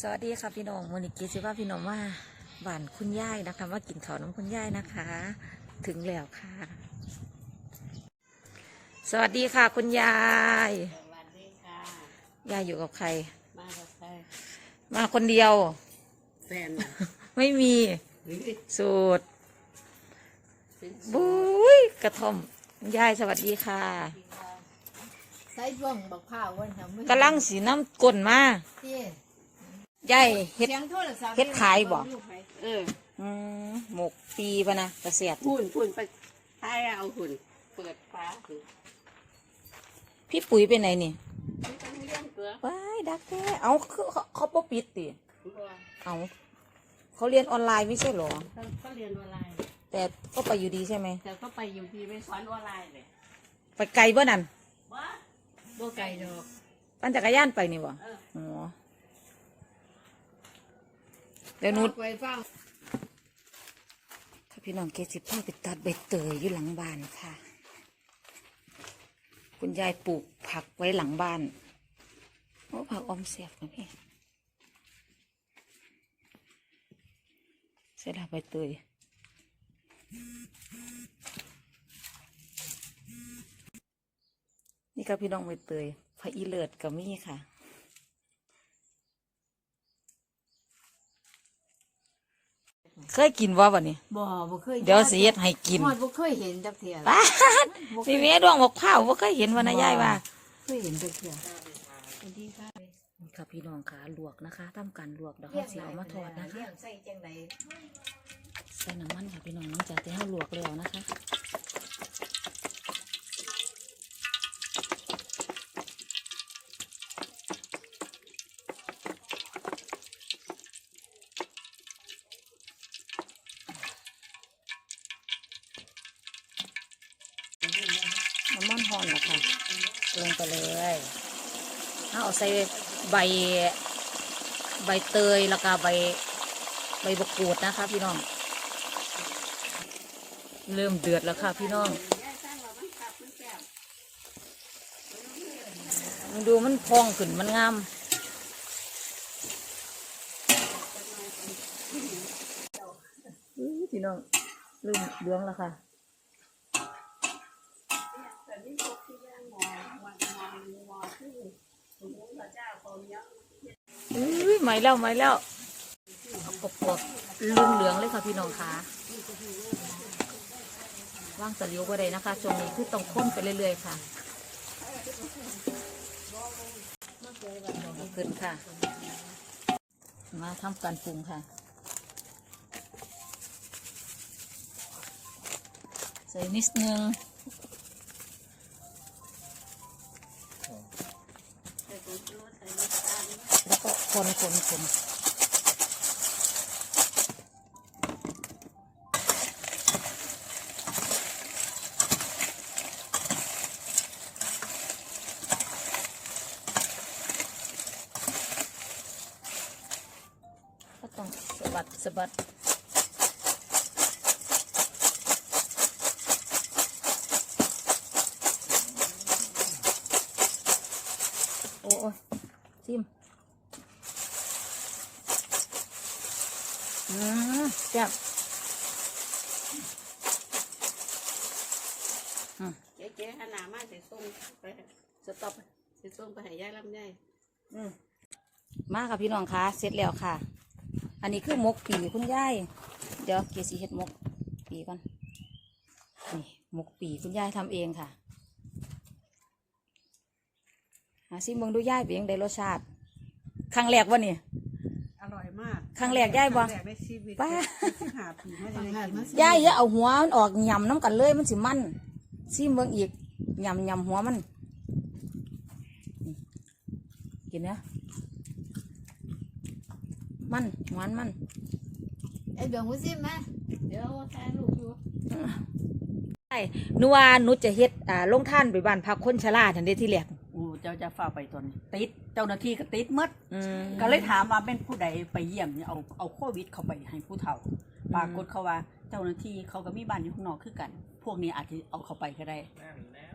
สวัสดีค่ะพี่น้องมูนิกิสิว่าพี่น้องว่าบ้านคุณย่ายนะคะว่ากินข้าวน้ำคุณย่ายนะคะ ถึงแล้วค่ะ สวัสดีค่ะคุณยายสวัสดีค่ะยายอยู่กับใคร มากับใครมาคนเดียว แฟนน่ะไม่มีหรือสูตรเป็นบุ้ยกระท่อมยายสวัสดีค่ะใส่บ้องบักผ้าววันทำกำลังสีน้ำก้นมาที่ ยายเฮ็ด เสียงโทรศัพท์เฮ็ดขายบ่ เอออืมหมกปีปะนะกระเสียดหุ่นหุ่นไปท้ายเอาหุ่นเปิดฟ้าหุ่นพี่ปุ๋ยไปไหนนี่ไม่ต้องเลี้ยงเกลือว้ายดักแท้เอาคือเขาเขาปปิดติบัวเอาเขาเรียนออนไลน์ไม่ใช่เหรอเขาก็เรียนออนไลน์แต่ก็ไปอยู่ดีใช่ไหม แต่ก็ไปอยู่ดีไปสอนออนไลน์เลยไปไกลบ่นั่นว้าโบไก่ดอกปั่นจักรยานไปนี่บ่เอออ๋อ เดี๋ยวหนุชไปฟังค่ะพี่น้องเกสิพาไปตัดใบเตยอยู่หลังบ้านค่ะ คุณยายปลูกผักไว้หลังบ้านโอ้ผักออมเสียบนะพี่เสร็จแล้วใบเตยนี่ครับพี่น้องใบเตยพระอีเลิศกับมี่ค่ะ เคยกินว่าวันนี้ บ่บ่เคยเดี๋ยวสิเฮ็ดให้กินฮอดบ่เคยเห็นจักเทียป้าดนี่แม่ดวงบอกข้าวว่าเคยเห็นวันนายายว่า เคยเห็นจักเทียสวัสดีค่ะนี่ค่ะพี่น้องค่ะลวกนะคะทำการลวกเดี๋ยวเขาสิเอามาทอดนะคะเลี้ยงใส่จังไดใส่น้ำมันค่ะพี่น้องหลังจากที่เราลวกแล้วนะคะ น้ำมันหอนแล้วค่ะลงไปเลยเอาใส่ใบใบเตยแล้วก็ใบใบมะกรูดนะคะ พี่น้อง เริ่มเดือดแล้วค่ะ พี่น้องดูมันพองขึ้นมันงามพี่น้องเริ่มเหลืองแล้วค่ะ อุ้ยไหมแล้วไหมแล้วเอากบๆลืองเหลืองเลยค่ะพี่น้องคะว่างสลิวก็ได้นะคะช่วงนี้คือต้องค้นไปเรื่อยๆค่ะเอาขึ้นค่ะ มาทำการปรุงค่ะ ใส่นิดนึง คนคนคนก็ต้องสะบัดสะบัดโอ้ยชิม อืมแซ่บเจ๊เจ๊ขนามาใส่ส้มไปสต็อปใส่ส้มไปให้ยายลำไยอืมมาค่ะพี่น้องคะเสร็จแล้วค่ะ อันนี้คือมกปีคุณยายเดี๋ยวเกสีเฮ็ดมกปีก่อนนี่มกปีคุณยายทำเองค่ะหาซิเบิ่งดูยายเป็นยังได้รสชาติครั้งแรกวะเนี่ย มากครั้งแรกยายบ่ ครั้งแรกในชีวิตป้าที่หาผีไม่ได้ได้กินยายอย่าเอาหัวมันออกยำน้ำกันเลยมันสิมันซิเบิ่งอีกยำยำหัวมันนี่กินเนะมันหวานมันไอ้ดวงบ่ซิมาเดี๋ยวถ่ายรูปอยู่ใช่หนูว่าหนูจะเฮ็ดอ่าลงท่านไปบ้านพักคนชราทันเดที่แรกโอ้เจ้าจะฝ้าไปตอนนี้ติดเจ้าหน้าที่ก็ติดหมดอืม ก็เลยถามว่าเป็นผู้ใดไปเยี่ยมเนี่ยเอาเอาโควิดเข้าไปให้ผู้เฒ่าปรากฏเขาว่า เจ้าหน้าที่เขาก็มีบ้านอยู่ข้างนอกคือกัน พวกนี้อาจจะเอาเขาไปก็ได้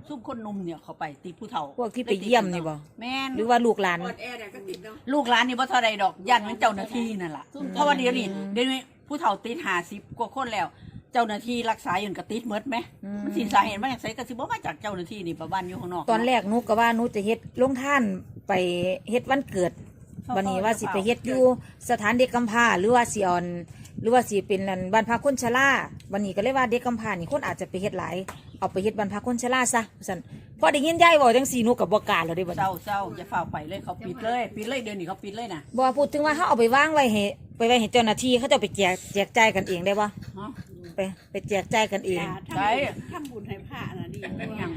ซุ่มคนหนุ่มเนี่ยเขาไปตีผู้เฒ่าพวกที่ไปเยี่ยมนี่บ่ แม่น หรือว่าลูกหลาน ออนแอร์เนี่ยก็ติดเนาะลูกหลานนี่บ่เท่าใดดอกย่านมันเจ้าหน้าที่นั่นล่ะ เพราะว่าเดี๋ยวนี้เดี๋ยวนี้ผู้เฒ่าติด50กว่าคนแล้ว เจ้าหน้าที่รักษาอยู่ก็ติดหมดไหมอืม มันสิสาเหตุมาจากไสก็สิบ่มาจากเจ้าหน้าที่นี่ประบ้านอยู่ข้างนอกตอนแรกหนูก็ว่าหนูจะเฮ็ดลงท่านไปเฮ็ดวันเกิดวันนี้ว่าสิไปเฮ็ดอยู่สถานเด็กกำพร้าหรือว่าสิเออน หรือว่าสิเป็นนั่นบ้านพักคนชราวันนี้ก็เลยว่าเด็กกำพร้านี่คนอาจจะไปเฮ็ดหลายเอาไปเฮ็ดบ้านพักคนชราซะซั่นพอได้ยินยายบอกจังซี่หนูก็บ่กล้าแล้วเด้บัดเศนี้ร้าเศร้าอย่าเฝ้าไปเลยเขาปิดเลยปิดเลยเดี๋ยวนี้เขาปิดเลยนะบ่พูดถึงว่าเฮาเอาไปวางไว้ให้ไปไว้ให้เจ้าหน้าที่เขาจะเอาไปแจกแจกจ่ายกันเองได้บ่ฮะ ไปไปแจกจ่ายกันเองทำได้บุญทำบุญให้พระน่ะดียัง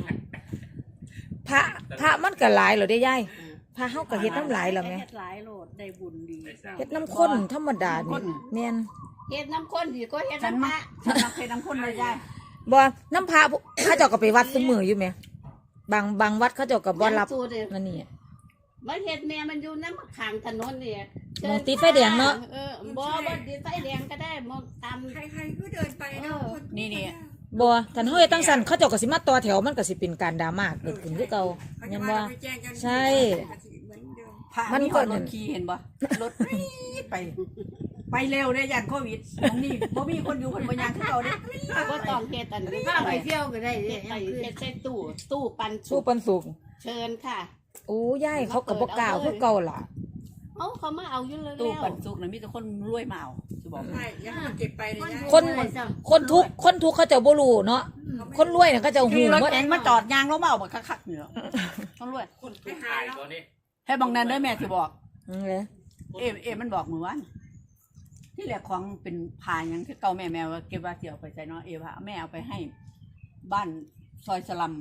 พระพระมันก็หลายแล้วเด้ยายพระเฮาก็เฮ็ดน้ำหลายแล้วแหมเฮ็ดหลายโลดได้บุญดีเฮ็ดน้ำข้นธรรมดานี่แม่นเฮ็ดน้ำข้นดีก็เฮ็ดฉันน้ำพมาระฉันมาเคยน้ำข้นเลยยายบ่น้ำพระพวกเขาเจ้าก็ไปวัดซุมืออยู่แหมบางบางวัดเขาเจ้าก็บ่รับสูตรเด้อนั่นนี่ มันเฮ็ดแม่มันอยู่น้ำข้างถนนนี่มองติดไฟแดงเนาะเออบ่บ่ติดไฟแดงก็ได้มองตามใครๆก็เดินไปเนาะคนนี่นี่บ่ถ้าเฮาเฮ็ดตั้งสั่นเขาเจ้าก็สิมาต่อแถวมันก็สิเป็นการดราม่าเกิดขึ้นคือเก่าเขาแม่จะนว่าบ่เราไปแจ้งเจ้าหน้าที่ใช่ เหมือนเดิมพระมันมีก็คนรถขี่เห็นบ่รถปี๊ดไป ไปเร็วเลยยานโควิดตรงนี้บ่มีคนอยู่คนบ่ยางคือเก่าเด้บ่ต้องเฮ็ดอันนี้พาไปเที่ยวก็ได้เฮ็เด้ดไปเฮ็ดใส่ตู้ตู้ปันสุสู้กปันสุกเชิญค่ะ โอ้ยายเขาก็บ่กล้าคือเก่าล่ะ เอ้าเขามาเอาอยู่เลยตู้แล้วปันสุกน่ะมีแต่คนรวยมาเอาสิบอกใช่อยังให้มันเก็บไปเลยนะคนคนทุกข์คนทุกข์เขาเจ้าบ่รู้เนาะคนรวยน่ะเขาเจ้าหูขี่รถหมดเก๋งมาจอดยางลงมาเอาบักคักๆนี่เนาะคนรวยคนไปหาแล้วให้บางนั้นเด้อแม่สิบอก อืมเลยเอเอมันบอกมือวันที่แหลกของเป็นพาหยังที่เก่าแม่แม่ว่าเก็บว่าเสียวไปใส่เนาะเอว่าแม่เอาไปให้ บ้านซอยสลัม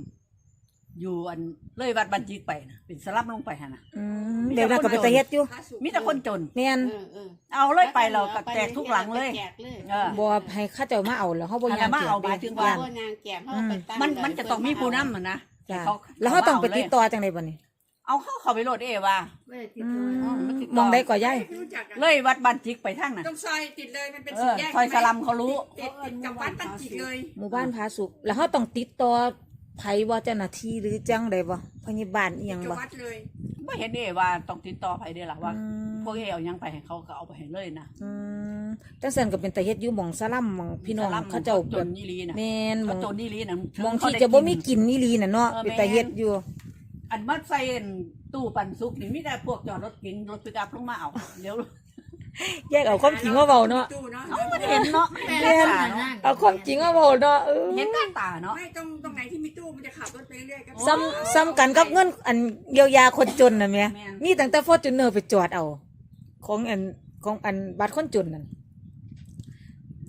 อยู่อันเลยวัดบันจิกไปนะเป็นสลัมลงไปฮะนะอืมเดี๋ยวนั้นก็ไปตะเฮ็ดอยู่พระสุขมีแต่คนจน แม่นเออเออเอาเลยไปเราก็แจกทุกหลังเลยแจกเลยเออบ่ให้เขาเจ้ามาเอาแล้วเฮาบ่อันนั้ยานมาเอาเก็บหมายถึงว่าย่านบ่นางแจกเขาไปตั้งมันมันจะต้องมีผู้นำอะนะจ้ะเขาแล้วเฮาต้องไปติดต่อจังไดบัดนี้เอาเข้าเขาไปโหลดเอว่าไม่ได้ติดอืตัวมมันติดต่อมองได้ก่อยายไม่รู้จักอะเลยวัดบันจิกไปทางน่ะตรงซอยติดเลยมันเป็นเอสี่อแยกซอยสลัมเขารู้ติดติดกับวัดปันจิกเลยหมู่บ้านผาสุกแล้วเขาต้องติดต่อ ไผว่าเจ้าหน้าที่หรือจังใดบ่พยาบาลอีหยังกับบ่วัดเลยไม่เห็นเอว่าต้องติดต่อไปเด้อล่ะว่าอืม พวกเอเอาหยังไปให้เขาก็เอาไปให้เลยนะอืมจังซั่นก็เป็นตาเฮ็ดอยู่หม่องสลัมหม่องพี่น้องสลัมเขาเจ้าจแบนบนี่ลีนะแม่นหม่เขาองจนนี่ลีนะหม่องที่จะบ่มีกินนี่ลีน่ะเนาะเออเป็นตาเฮ็ดอยู่ อันมัดใส่ตู้ปันสุกนี่มีแต่พวกจอดรถเก๋งรถปิกอัพลงมาเอาเดี๋ยวแยกเอาความจริงมาเว้าเนาะ ตู้เนาะ เอามันเห็นเนาะแม่เห็นขตานาดเนาะนั้นเอาความจริงมาเว้าเนาะเออ เห็นตาเนาะ ไม่ตรงตรงไหนที่ มีตู้มันจะขับรถไปเรื่อยๆก็ซ้ำซ้ำกันกับเงินอันเยียวยาคนจนน่ะแม่แม่นมีตั้งแต่ Fortuner ไปจอดเอา ของอันของอันบัตรคนจนนั่น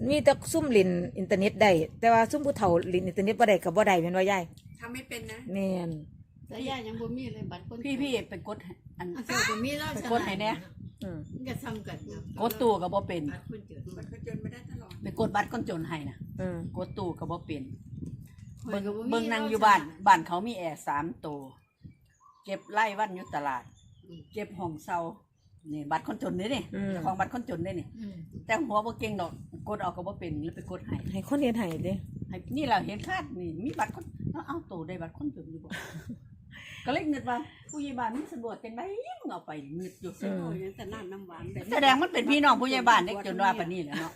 มีแต่ซุ่มเลินอินเทอร์เน็ตได้แต่ว่าซุ่มผู้เฒ่าเลินอินเทอร์เน็ตบ่ได้ก็บ่ได้แม่นว่ายายทำไม่เป็นนะแม่นแต่ย่ายังบ่มีเลยบัตรคนพี่พี่ไปกดอันอันเจ้าก็มีแล้วไปกดให้แน่อืมมันก็ทำกันเนาะกดตู้ก็บ่เป็นบัตรคนจนมันก็จนไม่ได้ตลอดไปกดบัตรคนจนให้นะอืมกดตู้ก็บ่เป็นข้อ เบิ่ยงก็บ่มีเบิ่งนั่งอยู่บ้านบ้านเขามีแอร์สามตัวเก็บไล่วันอยู่ตลาด เก็บห้องเซานี่บัตรคนจนนี่นี่อืม เจ้าของบัตรคนจนนี่นี่ อืมแต่หัวบ่เก่งดอกกดเอาก็บ่เป็นแล้วไปกดให้ให้คนเฮ็ดให้เด้ ให้นี่เราเห็นคาดนี่มีบัตรคนเอาเอาตัวได้บัตรคนจนอยู่บ่ ก็เลยนึกว่าผู้ใหญ่บ้านมีสำรวจเป็นไดมึงเอาไปนึกอยู่โอ้ยแต่น้ำน้ำหวานแบบแสดงมันเป็นพี่น้องผู้ใหญ่บ้านเด็กจนว่าปานนี้แหละเนาะ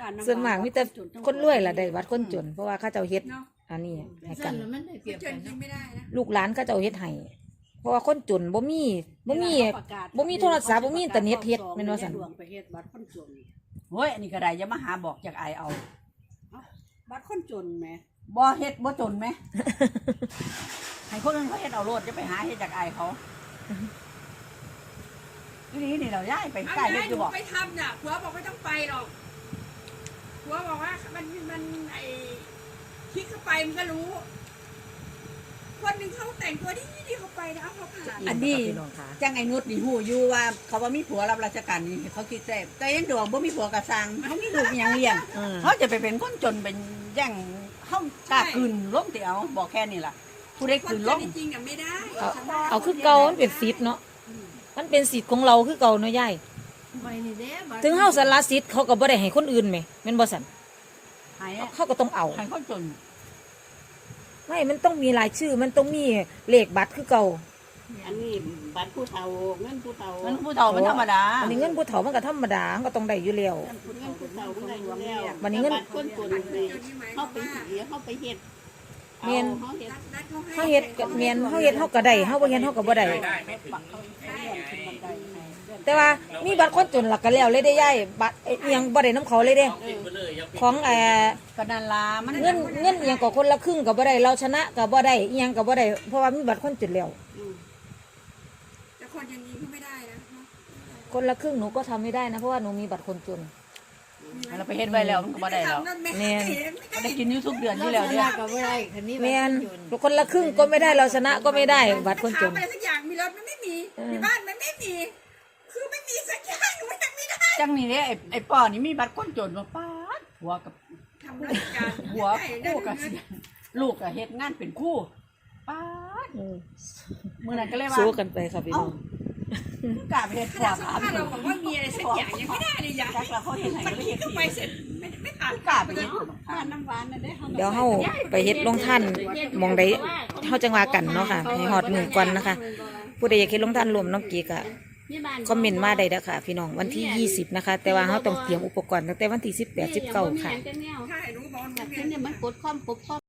บ้ำหส่วนมากมีแต่จทั้งคนรวยล่ะได้บัตรคนจน เพราะว่าเขาเจ้าเฮ็ดเนาะ อันนี้ให้ส่กัวนนแล้วมันได้เปครียนบจกันนจริงเนาะไม่ได้นะลูกหลานเขาเจ้าเฮ็ดให้เพราะว่าคนจนบ่มีบ่มีเวลาเขาประกาศบ่มีโทรศัพท์บ่มีอินเทอร์เน็ตเฮ็ดแม่นว่าซั่นดวงไปเฮ็ดบัตรคนจนเฮ้ยอันนี้ก็ได้อย่ามาหาบอกจากอายเอาบัตรคนจนแหมบ่เฮ็ดบ่จนไหม ให้คนอื่นเขาเฮ็ดเอาโลดจะไปหาเฮ็ดจากอายเขาทีนี้นี่เราย้ายไปเอาใกล้ไงเฮ็ดหอยู่นูบ่ไปทำน่ะผัวบอกไม่ต้องไปหรอกผัวบอกว่ามันมันไอ้ คลิกเข้าไปมันก็รู้ คนหนึ่งเขาแต่งตัวดีดีเขาไปนะเอาเขาผ่านอันนี้ พี่น้องค่ะจังไอ้นุชนี่ฮู้อยู่ว่าเขาว่ามีผัวรับราชการนี่เขาคิดแต่แต่ยังดวงบ่มีผัวกระสังเขามีลูกอิหยังเลี้ยงอืมเขาจะไปเป็นคนจนเป็นแย่งเขากล้าคืนล้มเตียวบอกแค่นี้ล่ะ ผู้ใดคคืนนจล้นม จริงๆอะไม่ได้เอาเอาคือเก่ามันเป็นสิทธิ์เนาะมันเป็นสิทธิ์ของเราคือเก่าเนาะยายไปนี่เด้บัตรถึงเฮาสละสิทธิ์เขาก็บ่ได้ให้คนอื่นแหมแม่นบ่ซั่นหายเขาก็ต้องเอาหายคนจนไม่มันต้องมีรายชื่อ มันต้องมีเลขบัตรคือเก่า อันนี้บัตรผู้เฒ่าเงินผู้เฒ่ามันผู้เฒ่ามันธรรมดาอันนี้เงินผู้เฒ่ามันก็ธรรมดามันก็ต้องได้อยู่แล้ว เงินผู้เฒ่ามันได้อยู่แล้ววันนี้เงิน บัตรคนจนนี่เข้าไปเสียเข้าไปเฮ็ดเมียนอาเขาเฮ็ดนัดเขาให้เฮาเฮ็ดกับเมียนเฮาเฮ็ดเฮาก็ได้เฮาบ่เฮ็ดเฮาก็บ่ได้ แต่ว่ามีบัตรคนจนหลักก็แล้วเลยได้ย่ายบัตรเอียงบ่ได้น้ำเขาเลยเด้ ของเอ่อกระดานลามันเงินเงินเอียงก็คนละครึ่งก็บ่ได้เราชนะก็บ่ได้เอียงก็บ่ได้เพราะว่ามีบัตรคนจนแล้วแต่คนอย่างนี้ก็ไม่ได้นะคนละครึ่งหนูก็ทำไม่ได้นะเพราะว่าหนูมีบัตรคนจน เราไปเฮ็ดไว้แล้วมันก็บ่ได้แล้วแม่นมันได้กินอยู่ทุกเดือนอยู่แล้วเวเนี่ยลาก็บ่ได้คันนี้แม่นบัตรคนจนคนละครึ่งก็ไม่ได้เราชนะก็ไม่ได้บัตรคนจนถามอะไรสักอย่างมีรถมันไม่มีเออมีบ้านมันไม่มี คือไม่มีสักอย่างหนูยังไม่ได้จังนี่เนี่ยไอ้ไอ้ป้อนี่มีบัตรคนจนมาป้าดหัวกับทำราชการหัวคู่กับลูกกับเฮ็ดงานเป็นคู่ป้าดเออมื้อนั้นก็เลยว่าสู้กันไปค่ะพี่น้องกล้าไปเฮ็ดขขวานาดสัมถามภาษณ์เราบอกว่ามีอะไรสักอย่างยังไม่ได้เลยอย่างจักแล้วเขาเฮ็ดให้มันก็เลยคิเฮ็ดดเข้าไปเสร็จไม่ไม่ผ่านกล้าไปเฮ็ดบ้านน้ำหวานน่ะได้เขาเดี๋ยวเฮาไปเฮ็ดลงท่านหมองใดเฮาจังว่ากันเนาะค่ะให้ฮอดมือก่อนนะคะ ผู้ใดอยากเฮ็ดลงท่านรวมน้องกีก็ คอมเมนต์มาได้เด้อค่ะ พี่น้องวันที่ 20 นะคะ แต่ว่าเฮาต้องเตรียมอุปกรณ์ตั้งแต่วันที่ 18 19ค่ะ ใช่หนูบอกว่าหนูแบบเรียนี้นเนี่ยมันกดความกบความ